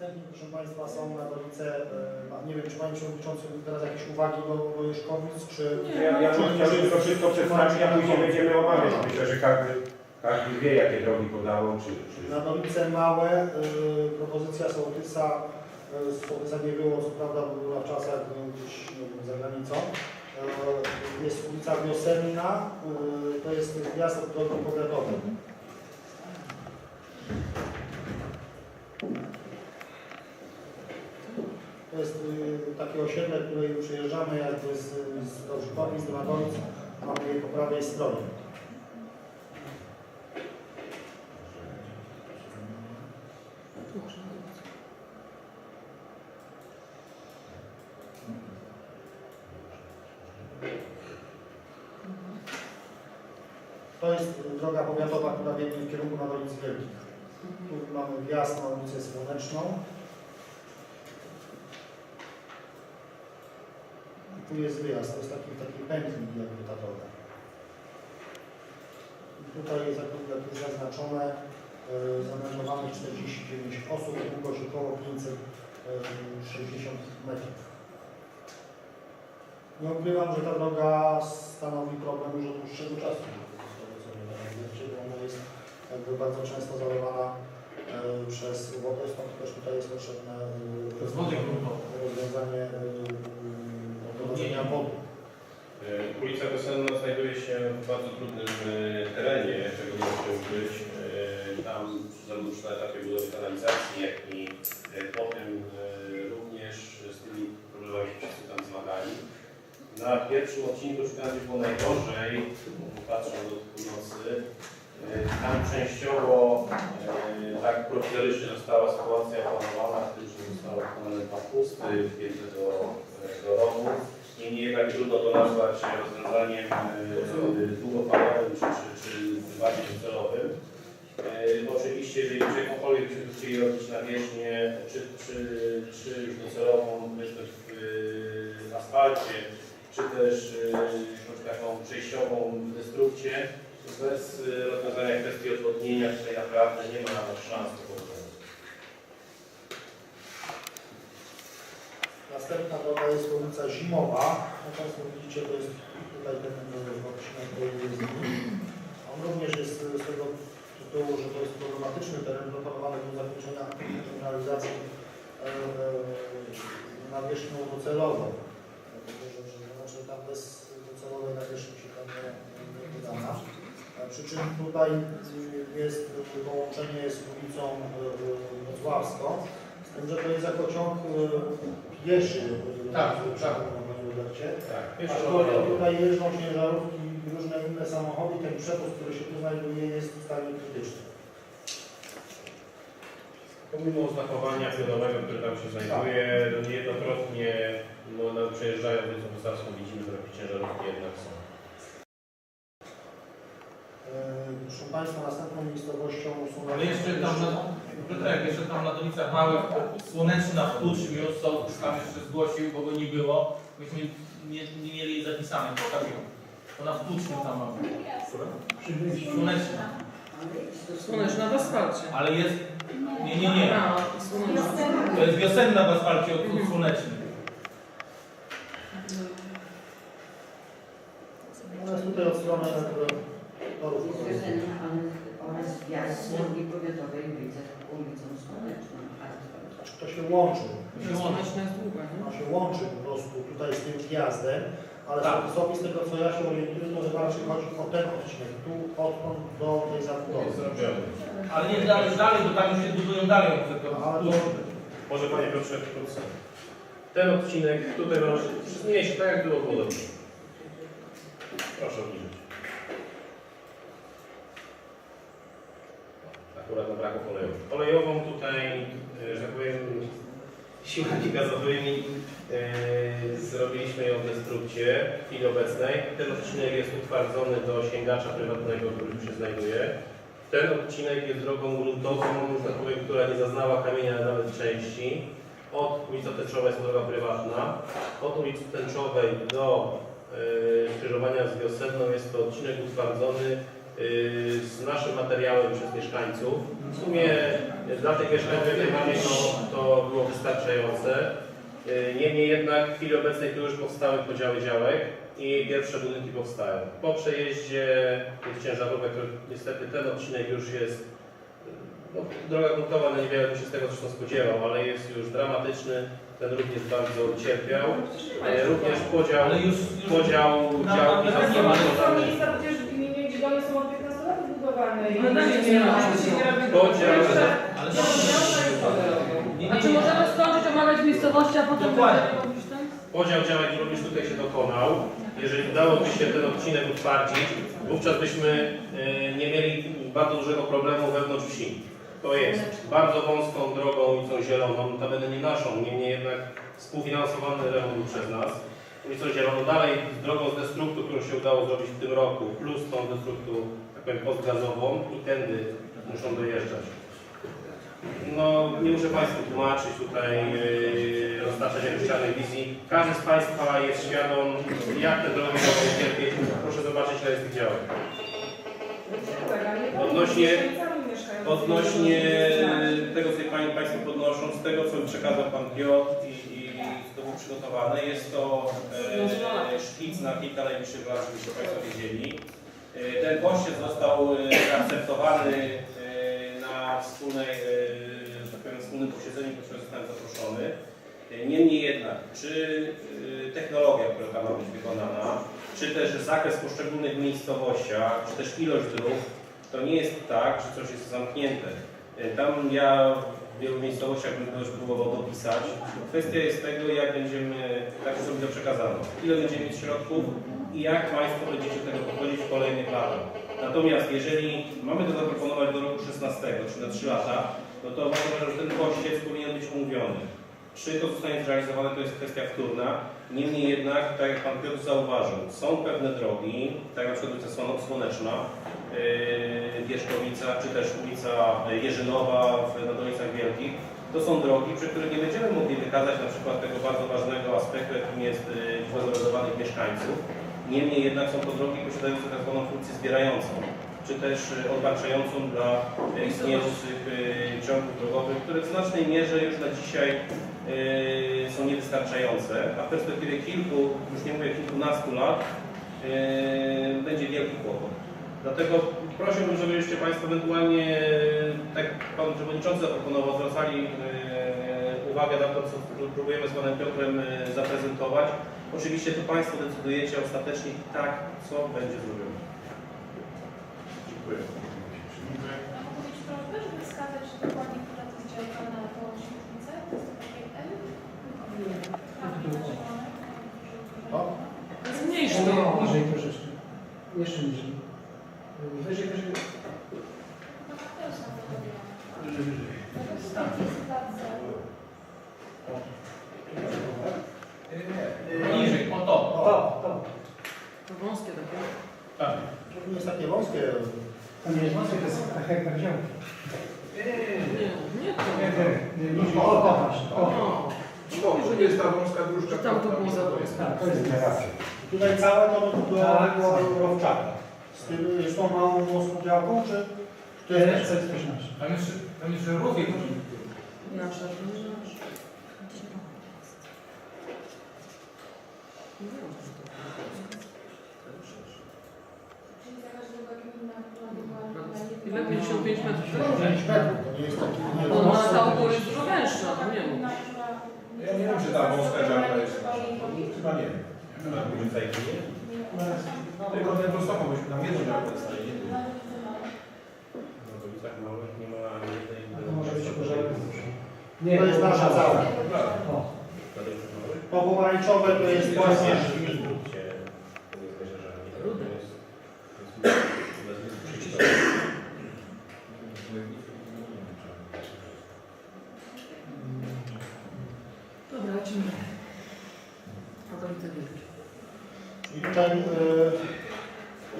Następnie, proszę Państwa, są na tablice, e, nie wiem, czy Panie Przewodniczący teraz jakieś uwagi do, Juszkowic, czy... Ja, ja bym chciał wszystko przedstawić, a później będziemy omawiać. Myślę, że każdy, każdy wie, jakie drogi podało, czy... czy... Na tablice małe e, propozycja sołtysa, e, sołtysa nie było, co prawda bo była w czasach no, gdzieś nie wiem, za granicą. E, Jest ulica Wiosenna, e, to jest od drogi powiatowej. To jest y, takie przejeżdżamy jakby z, z Dobrzykowi, z mamy je po prawej stronie. To jest droga powiatowa, która biegnie w kierunku Nadolic Wielkich. Tu mamy wjazd na ulicę Słoneczną. Tu jest wyjazd, to jest taki, taki pętli jakby ta droga. I tutaj jest, jak, jest zaznaczone, yy, zameldowanych 49 osób, długość około 560 metrów. Nie ukrywam, że ta droga stanowi problem już od dłuższego czasu. Ona jest jakby bardzo często zalewana e, przez wodę, stąd też tutaj jest potrzebne e, rozwiązanie e, odprowadzenia wody. E, Ulica Wiosenna znajduje się w bardzo trudnym e, terenie, czego nie muszę ukryć. E, Tam zarówno na etapie budowy kanalizacji, jak i e, potem e, również z tymi problemami wszyscy tam zmagali. Na pierwszym odcinku szukałem, gdzie było najgorzej, patrząc od północy. Tam częściowo tak prowizorycznie została sytuacja opanowana, z tym, że zostały wykonane dwa pusty, do, do rowu. Niemniej jednak trudno to nazwać rozwiązaniem e, długofalowym czy, czy, czy bardziej docelowym. E, Oczywiście, jeżeli jakąkolwiek byśmy chcieli robić nawierzchnię, czy, czy, czy już docelową, myślę w e, asfalcie, czy też jakąś taką przejściową destrukcję, bez e, rozwiązania kwestii odwodnienia tutaj naprawdę nie ma szans na powodzenia. Następna droga jest ulica Zimowa. Jak Państwo widzicie, to jest tutaj ten odcinek, On również jest z tego tytułu, że to jest problematyczny teren proponowany do zakończenia realizacji e, e, nawierzchnią docelową. Znaczy tam bez docelowej nawierzchni się tam nie, wydana. Przy czym tutaj jest połączenie z ulicą e, Wrocławską, tym, że to jest jako ciąg e, pieszy. Tak, tak. Tak, Aczkolwiek tutaj jeżdżą ciężarówki i różne inne samochody, ten przepust, który się tu znajduje jest w stanie krytycznym. Pomimo oznakowania pionowego, które tam się znajduje, no niejednokrotnie no, przejeżdżając ulicą Wystarczą widzimy, że takie ciężarówki jednak są. E, Proszę Państwa, następną miejscowością są... Ale jeszcze tam na, Piotrek, jeszcze tam na Dolicach Małych, Słoneczna w Tuczmiu, sołtys tam jeszcze zgłosił, bo go nie było. Myśmy nie, nie mieli jej zapisane, postawiłem. Ona w Tuczmiu tam ma być. Słoneczna. Słoneczna w asfalcie. Ale jest, nie, nie, nie. To jest wiosenna w asfalcie od od słoneczny. Ona jest tutaj od strony jakby torów. Wiosenna oraz wjazd z drogi powiatowej ulicą, ulicą Słoneczną. To się łączy. Długa, nie? Ona się łączy po prostu tutaj z tym wjazdem, ale Tak. z tego co ja się orientuję, to że raczej chodzi o ten odcinek, tu odtąd do tej To zabudowy. Ale nie dalej, dalej, bo tam już się budują dalej. Ale to. Może Panie Piotrze, krótko. Ten odcinek tutaj może zmniejszyć tak jak było podobnie. Proszę obniżyć. Akurat na braku kolejową. Kolejową tutaj, że tak powiem, siłami gazowymi e, zrobiliśmy ją w destrukcie w chwili obecnej. Ten odcinek jest utwardzony do sięgacza prywatnego, który się znajduje. Ten odcinek jest drogą gruntową, tak powiem, która nie zaznała kamienia nawet części. Od ulicy Tęczowej jest droga prywatna. Od ulicy Tęczowej do y, skrzyżowania z Wiosenną jest to odcinek utwardzony z naszym materiałem przez mieszkańców. W sumie dla tych mieszkańców, jakie mamy, to, to było wystarczające. Y, Niemniej jednak w chwili obecnej tu już powstały podziały działek i pierwsze budynki powstają. Po przejeździe tych ciężarówek, niestety ten odcinek już jest, y, no, droga gruntowa, no niewiele się z tego zresztą spodziewał, ale jest już dramatyczny. Ten również bardzo ucierpiał. Y, Również podział, podział działki został na- Są wykonany. miejsca przecież w gminie, gdzie domy są od 15 budowane. i Ale nie nie nie nie oddzielne jest to robią. nie, nie, A czy nie, możemy skończyć omawiać miejscowości, a potem Dokładnie. Podział działek również tutaj się dokonał. Jeżeli udałoby się ten odcinek utwardzić, wówczas byśmy e, nie mieli bardzo dużego problemu wewnątrz wsi. To jest bardzo wąską drogą ulicą Zieloną, notabene nie naszą, niemniej jednak współfinansowany remont przez nas. Ulicą Zieloną, dalej z drogą z destruktu, którą się udało zrobić w tym roku, plus tą destruktu, tak powiem, postgazową i tędy muszą dojeżdżać. No, nie muszę Państwu tłumaczyć tutaj yy, roztaczać jakiegoś wizji. Każdy z Państwa jest świadom, jak te drogi mogą cierpieć. Proszę zobaczyć, ile jest tych działek. Odnośnie- Odnośnie tego, co Pani Państwo podnoszą, z tego, co przekazał Pan Piotr i, i to było przygotowane, jest to e, szkic na kilka najbliższych lat, żebyście Państwo wiedzieli. E, ten pościel został e, zaakceptowany e, na wspólnej, e, tak powiem, wspólnym posiedzeniu, którego zostałem zaproszony. E, Niemniej jednak, czy e, technologia, która tam ma być wykonana, czy też zakres poszczególnych miejscowościach, czy też ilość dróg, to nie jest tak, że coś jest zamknięte. Tam ja w wielu miejscowościach to już próbował dopisać. Kwestia jest tego, jak będziemy, jak to będzie przekazano, ile będziemy mieć środków i jak Państwo będziecie tego podchodzić w kolejnych latach. Natomiast jeżeli mamy to zaproponować do roku 16, czy na 3 lata, no to uważam, że ten kościec powinien być umówiony. Czy to zostanie zrealizowane, to jest kwestia wtórna. Niemniej jednak, tak jak Pan Piotr zauważył, są pewne drogi, tak jak na przykład ulica Słon- Słoneczna, yy, Wierzchowica, czy też ulica Jerzynowa w Nadolicach Wielkich. To są drogi, przy których nie będziemy mogli wykazać na przykład tego bardzo ważnego aspektu, jakim jest yy, liczba zorodowanych mieszkańców. Niemniej jednak są to drogi posiadające tak zwaną funkcję zbierającą, czy też yy, odbaczającą dla istniejących yy, ciągów drogowych, które w znacznej mierze już na dzisiaj yy, są niewystarczające, a w perspektywie kilku, już nie mówię kilkunastu lat, będzie wielki kłopot. Dlatego prosiłbym, żebyście Państwo ewentualnie, tak Pan Przewodniczący zaproponował, zwracali uwagę na to, co próbujemy z Panem Piotrem zaprezentować. Oczywiście to Państwo decydujecie ostatecznie tak, co będzie zrobione. Dziękuję. A mieć prośbę, żeby wskazać dokładnie, która to jest działka na tą? To jest takie na zielone. O. Zmniejsz Nie, to. niżej troszeczkę. Jeszcze niżej. Wyżej, wyżej. No to jest na to. Wyżej, wyżej. To jest plac zero. Niżej, o to. To, to. To wąskie takie. Tak. To nie takie wąskie. To nie jest wąskie, to jest hektar działki. Nie, nie, nie. Nie, nie to. Nie, nie. O, to właśnie. O. O, To nie jest ta wąska dróżka. Tam to było za- to jest. Tak, to jest generacja. Tutaj całe to Tak. była rowczaka. Z tym, z tą małą wąską działką, czy? To jest, to jest też nasze. Tam jeszcze, tam jeszcze jest. nasza, to nie to Czyli taka druga gmina, która była na jednym- Ile? 55 metrów. 5 metrów, to nie jest taki nie Ona jest dużo węższa, no nie mów. Ja nie wiem, czy ta wąska działka jest. Chyba nie. Na ulicy Gminie? Tylko ten Wrocław, byśmy tam jedną działkę dostali. nie. Na ulicach małych nie ma ani jednej A to może być pożarek. Nie, To jest nasza cała. O. To pomarańczowe to jest własność I tutaj, e,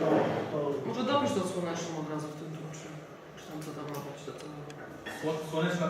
no, to Może dopisz to słoneczną od razu w tym tu, czy, tam co tam ma być, to co. Słoneczna.